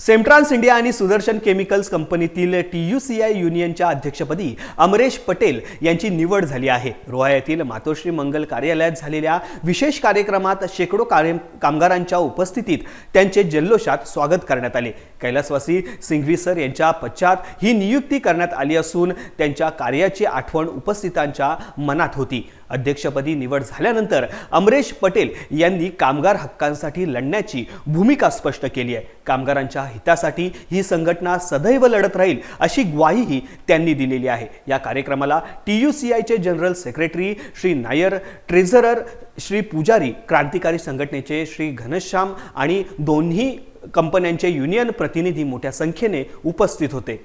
सेमट्रान्स India आणि Sudarshan chemicals कंपनीतील T U C I युनियनच्या अध्यक्षपदी अमरेश पटेल यांची निवड झाली आहे. रोहा येथील मातोश्री मंगल कार्यालयात झालेल्या विशेष कार्यक्रमात शेकडो कार्य कामगारांच्या उपस्थितीत त्यांचे जल्लोषात स्वागत करण्यात आले. कैलासवासी सिंघवी सर यांच्या पश्चात ही नियुक्ती करण्यात आली असून त्यांच्या कार्याची आठवण उपस्थितांच्या मनात होती. अध्यक्षपदी निवड झाल्यानंतर अमरेश पटेल यांनी कामगार हक्कांसाठी लढण्याची भूमिका स्पष्ट केली आहे. कामगारांच्या हितासाठी ही संघटना सदैव लढत राहील अशी ग्वाहीही त्यांनी दिलेली आहे. या कार्यक्रमाला टी यू सी आयचे general secretary Shri Nair treasurer Shri Pujari क्रांतिकारी संघटनेचे श्री घनश्याम आणि दोन्ही कंपन्यांचे युनियन प्रतिनिधी मोठ्या संख्येने उपस्थित होते.